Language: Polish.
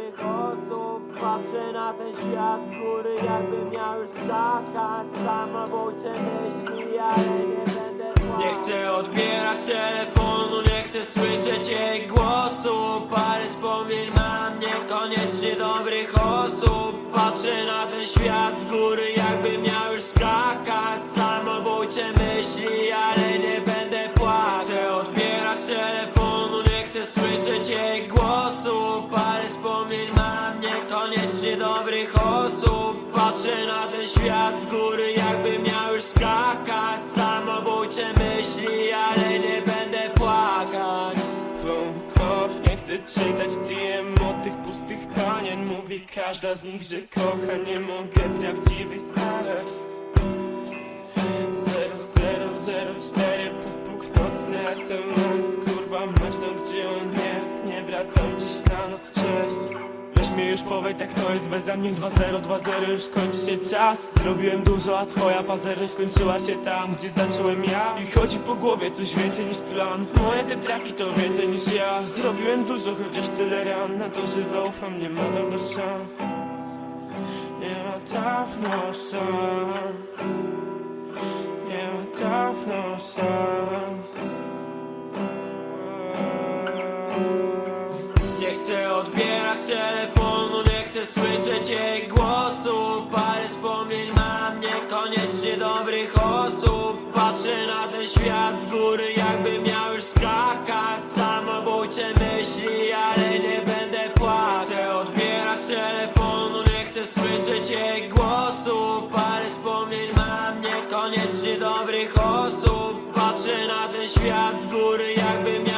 dobrych osób. Patrzę na ten świat z góry miał już skakać Samobójcze myśli, ale nie będę Nie chcę odbierać telefonu, nie chcę słyszeć jej głosu. Parę wspomnień mam, niekoniecznie dobrych osób. Patrzę na ten świat z góry jakbym miał mam, niekoniecznie dobrych osób. Patrzę na ten świat z góry jakbym miał już skakać. Samobójcze myśli, ale nie będę płakać. Chodź, nie chcę czytać DM od tych pustych panien. Mówi każda z nich, że kocha. Nie mogę prawdziwy znaleźć. 0004 puk, puk, nocny SMS Kurwa, no gdzie on jest. Nie wracam dziś na noc, cześć Weź mi już powiedz jak to jest beze mnie. 2-0-2-0 już kończy się czas. Zrobiłem dużo, a twoja pazerność skończyła się tam, gdzie zacząłem ja. I chodzi po głowie coś więcej niż plan. Moje te traki to więcej niż ja. Zrobiłem dużo, chociaż tyle ran. Na to, że zaufam, nie ma dawno szans. Nie ma dawno szans. Nie ma dawno szans. Nie chcę odbierać telefonu, chcę słyszeć jej głosu. Parę wspomnień mam, niekoniecznie dobrych osób. Patrzę na ten świat z góry, jakbym miał już skakać. Samobójcze myśli, ale nie będę płakał Nie chcę odbierać telefonu, nie chcę słyszeć jej głosu. Parę wspomnień mam, niekoniecznie dobrych osób. Patrzę na ten świat z góry, jakbym